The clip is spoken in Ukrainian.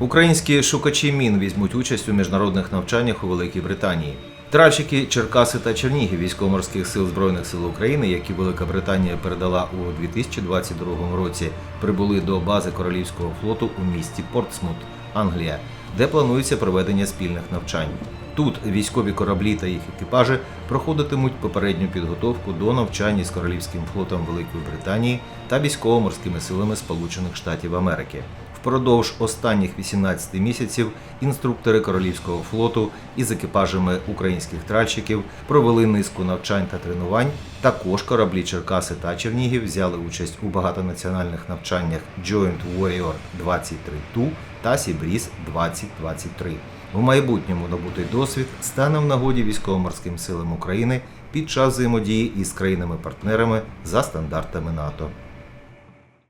Українські шукачі мін візьмуть участь у міжнародних навчаннях у Великій Британії. Тральщики Черкаси та Чернігів військово-морських сил Збройних сил України, які Велика Британія передала у 2022 році, прибули до бази Королівського флоту у місті Портсмут, Англія, де планується проведення спільних навчань. Тут військові кораблі та їх екіпажі проходитимуть попередню підготовку до навчання з Королівським флотом Великої Британії та військово-морськими силами Сполучених Штатів Америки. Впродовж останніх 18 місяців інструктори Королівського флоту із екіпажами українських тральщиків провели низку навчань та тренувань. Також кораблі Черкаси та Чернігів взяли участь у багатонаціональних навчаннях Joint Warrior 23-2 та Сібріз 2023. У майбутньому набутий досвід стане в нагоді військово-морським силам України під час взаємодії із країнами-партнерами за стандартами НАТО.